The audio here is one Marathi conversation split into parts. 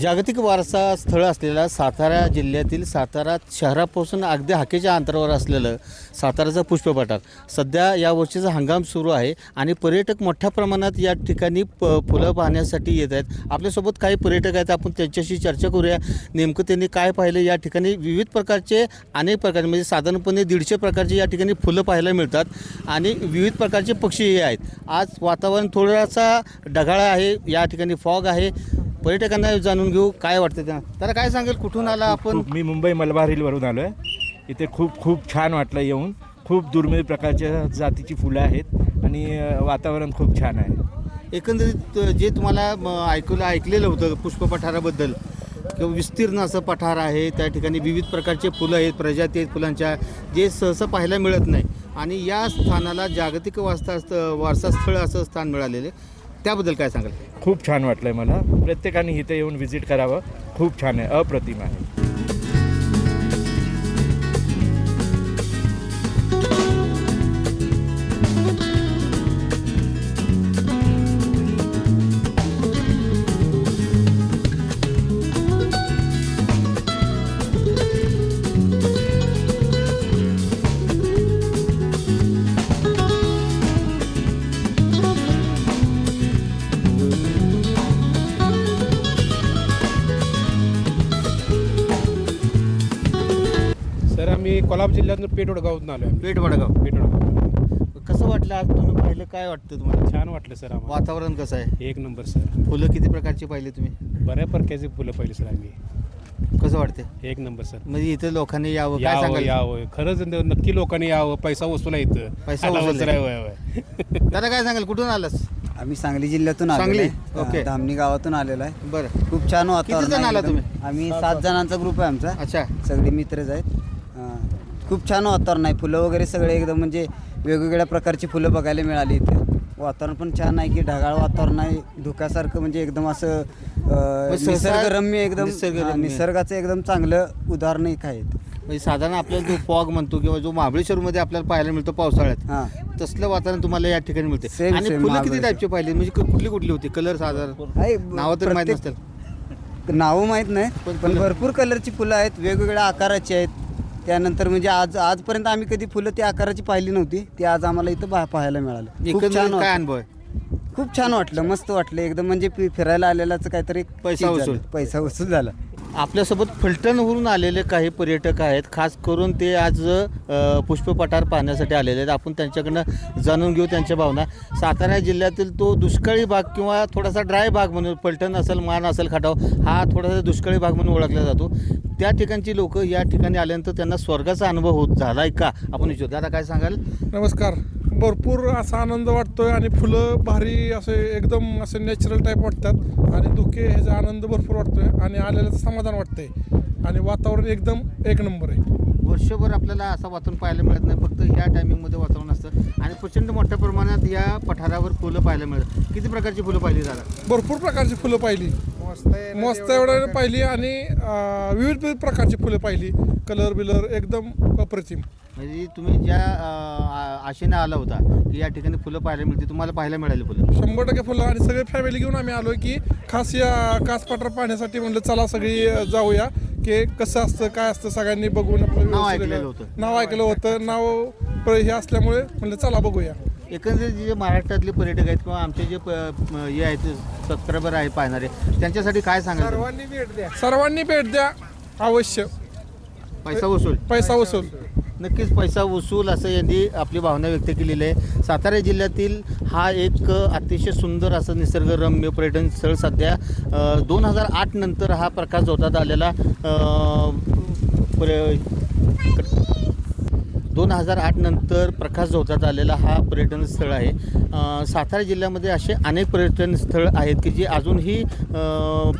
जागतिक वारसा स्थळ असलेल्या सातारा जिल्ह्यातील सातारा शहरापासून अगदी हाकेच्या अंतरावर असलेलं साताराचं पुष्पपठार सध्या या वर्षीचा हंगाम सुरू आहे आणि पर्यटक मोठ्या प्रमाणात या ठिकाणी प फुलं पाहण्यासाठी येत आहेत. आपल्यासोबत काही पर्यटक आहेत. आपण त्यांच्याशी चर्चा करूया. नेमकं त्यांनी काय पाहिलं? या ठिकाणी विविध प्रकारचे अनेक प्रकार म्हणजे साधारणपणे दीडशे प्रकारचे या ठिकाणी फुलं पाहायला मिळतात आणि विविध प्रकारचे पक्षीही आहेत. आज वातावरण थोडासा ढगाळ आहे. या ठिकाणी फॉग आहे. पर्यटकांना जाणून घेऊ काय वाटतं त्यांना? तर काय सांगेल कुठून आला आपण? खूप मी मुंबई मलबार हिलवरून आलो आहे इथे खूप खूप छान वाटलं येऊन. खूप दुर्मिळ प्रकारच्या जातीची फुलं आहेत आणि अ, वातावरण खूप छान आहे. एकंदरीत जे तुम्हाला म, ऐकलं ऐकलेलं होतं पुष्पपठाराबद्दल किंवा विस्तीर्ण असं पठार आहे त्या ठिकाणी विविध प्रकारचे फुलं आहेत प्रजाती आहेत फुलांच्या जे सहसा पाहायला मिळत नाही. आणि या स्थानाला जागतिक वारसा वारसा स्थळ असं स्थान मिळालेले त्याबद्दल काय सांगाल? खूप छान वाटलं आहे मला. प्रत्येकाने इथे येऊन व्हिजिट करावं. खूप छान आहे. अप्रतिम आहे. आम्ही कोल्हापूर जिल्ह्यातून पेठ वडगावातून आलो आहे पेठ वडगाव. पेठ वडगाव. कसं वाटलं आज तुम्ही पाहिलं काय वाटतं तुम्हाला? छान वाटलं सर आम्हाला. वातावरण कसं आहे? एक नंबर सर. फुलं किती प्रकारची पाहिली तुम्ही? बऱ्या प्रकारचे फुलं पाहिली सर आम्ही. कसं वाटते एक नंबर सर. म्हणजे इथे लोकांनी यावं काय यावं सांगाल? यावं. खरंच न- नक्की लोकांनी यावं. पैसा वसूल आहे इथं. पैसा वसूल वसूल आहे. आहे. होय, होय. दादा काय सांगाल? कुठून आलास? आम्ही सांगली जिल्ह्यातून आलेलो सांगली? आहे. ओके. धामणी गावातून आलेलो आहे. बरं. खूप छान वातावरण जण आहे आला एकदम. तुम्ही? आम्ही सात जणांचा ग्रुप आहे आमचा. अच्छा. सगळे मित्रच आहेत. खूप छान वातावरण आहे. फुलं वगैरे सगळे एकदम म्हणजे वेगवेगळ्या प्रकारची फुलं बघायला मिळाली इथे. वातावरण पण छान आहे की ढगाळ वातावरण आहे. धुक्यासारखं म्हणजे एकदम असं अं, सहसा निसर्गरम्य एकदम निसर्गरम्य. हां, निसर्गाचं एकदम चांगलं उदाहरण एक आहेत म्हणजे साधारण आपल्याला जो फॉग म्हणतो किंवा जो महाबळेश्वरमध्ये आपल्याला पाहायला मिळतो पावसाळ्यात हां. तसलं वातावरण तुम्हाला या ठिकाणी मिळते. Same, आणि same, फुलं किती महाबळेश्वर. टाईपची पाहिली? म्हणजे क- कुठली कुठली होती? कलर साधारण? आहे नावं तर माहीत प्रत्येक- नसतील. नावं माहीत नाही पण पण फुलं- भरपूर कलरची फुलं आहेत. वेगवेगळ्या आकाराची आहेत. त्यानंतर म्हणजे आज आजपर्यंत आम्ही कधी फुलं त्या आकाराची पाहिली नव्हती ती आज आम्हाला इथं पहा- पाहायला मिळालं खूप एकंदरीत छान काय वाटलं. अनुभव आहे खूप छान वाटलं मस्त वाटलं एकदम म्हणजे फि- फिरायला आलेलाच काहीतरी पैसा झालं. वसूल. पैसा वसूल झाला आपल्यासोबत फलटणवरून आलेले काही पर्यटक आहेत. खास करून ते आज पुष्पपठार पाहण्यासाठी आलेले आहेत. आपण त्यांच्याकडनं जाणून घेऊ त्यांच्या भावना. सातारा जिल्ह्यातील तो दुष्काळी भाग किंवा थोडासा ड्राय भाग म्हणून फलटण असेल मान असेल खटाव हा थोडासा दुष्काळी भाग म्हणून ओळखला जातो. त्या ठिकाणची लोक या ठिकाणी आल्यानंतर त्यांना स्वर्गाचा अनुभव होत झाला आहे का? आपण विचारू. आता काय सांगाल? नमस्कार. भरपूर असा आनंद वाटतोय आणि फुलं भारी असे एकदम असे नॅचरल टाईप वाटतात. आणि धुके ह्याचा आनंद भरपूर वाटतोय आणि आलेलं समाधान वाटतंय. आणि वातावरण एकदम एक नंबर आहे. वर्षभर आपल्याला असं वातावरण पाहायला मिळत नाही. फक्त ह्या टायमिंगमध्ये वातावरण असतं. आणि प्रचंड मोठ्या प्रमाणात या पठारावर फुलं पाहायला मिळतात. किती प्रकारची फुलं पाहिली जातात भरपूर प्रकारची फुलं पाहिली. मस्त एवढं पाहिली आणि विविध विविध प्रकारची फुलं पाहिली. कलर बिलर एकदम अप्रतिम. म्हणजे तुम्ही ज्या अं, आ- आशेने आला होता की या ठिकाणी फुलं पाहायला मिळते तुम्हाला पाहायला मिळाली फुलं. शंभर टक्के फुलं आणि सगळे फॅमिली घेऊन आम्ही आलोय की खास या कास पठार पाहण्यासाठी म्हणलं चला सगळी अं, जाऊया. की कसं असतं काय असतं सगळ्यांनी बघून आपलं नाव व्यवस्थित ऐकलेलं होतं. नाव ऐकलं होतं. नाव प- हे असल्यामुळे म्हणलं चला बघूया. एकंदरीत जे महाराष्ट्रातले पर्यटक आहेत किंवा आमचे जे प- म- हे आहेत सबस्क्रायबर आहे पाहणारे त्यांच्यासाठी काय सांगाल तुम्ही? भेट द्या. सर्वांनी भेट द्या अवश्य. पैसा वसूल. पैसा वसूल. नक्कीच पैसा वसूल असं यांनी आपली भावना व्यक्त केलेली आहे. सातारा जिल्ह्यातील हा एक अतिशय सुंदर असं निसर्गरम्य पर्यटन स्थळ सध्या दोन हजार आठ नंतर हा प्रकाश जोतात आलेला पर्य दोन हजार आठ नंतर प्रकाश झोतात आलेला हा पर्यटन स्थळ आहे. सातारा जिल्ह्यामध्ये असे अनेक पर्यटन स्थळ आहेत की जे अजूनही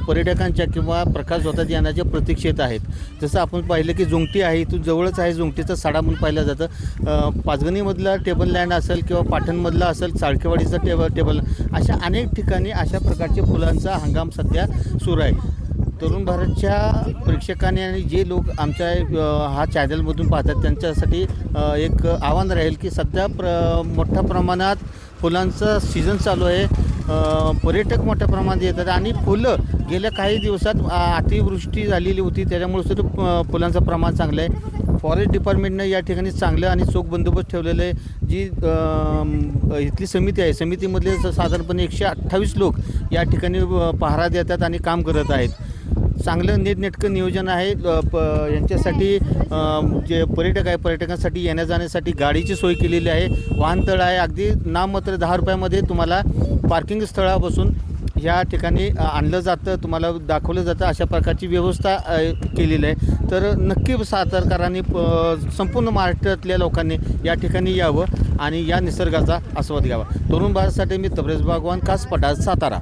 पर्यटकांच्या किंवा प्रकाश झोतात येण्याच्या प्रतीक्षेत आहेत. जसं आपण पाहिलं की जुंगटी आहे इथून जवळच आहे जुंगटीचा साडा म्हणून पाहिलं जातं. पाचगणीमधला टेबल लँड असेल किंवा पाठणमधला असेल चाळकेवाडीचा टेबल टेबल अशा अनेक ठिकाणी अशा प्रकारचे फुलांचा हंगाम सध्या सुरू आहे. तरुण भारतच्या प्रेक्षकांनी आणि जे लोक आमच्या हा चॅनलमधून पाहतात त्यांच्यासाठी एक आव्हान राहील की सध्या प्र मोठ्या प्रमाणात फुलांचं सीझन चालू आहे. पर्यटक मोठ्या प्रमाणात येतात आणि फुलं गेल्या काही दिवसात अतिवृष्टी झालेली होती. त्याच्यामुळे सुद्धा फुलांचं प्रमाण चांगलं आहे. फॉरेस्ट डिपार्टमेंटनं या ठिकाणी चांगलं आणि चोख बंदोबस्त ठेवलेलं आहे. जी इथली समिती आहे समितीमधले साधारणपणे एकशे अठ्ठावीस लोक या ठिकाणी पहारा देतात आणि काम करत आहेत. चांगलं नीटनेटकं नियोजन आहे. प यांच्यासाठी जे पर्यटक आहे पर्यटकांसाठी येण्या जाण्यासाठी गाडीची सोय केलेली आहे. वाहनतळ आहे. अगदी नाममात्र दहा रुपयामध्ये तुम्हाला पार्किंग स्थळापासून या ठिकाणी आणलं जातं तुम्हाला दाखवलं जातं. अशा प्रकारची व्यवस्था केलेली आहे. तर नक्की सातारकरांनी प- संपूर्ण महाराष्ट्रातल्या लोकांनी या ठिकाणी यावं आणि या निसर्गाचा आस्वाद घ्यावा. तरुण भारतसाठी मी तब्रेज बागवान खास पठार सातारा.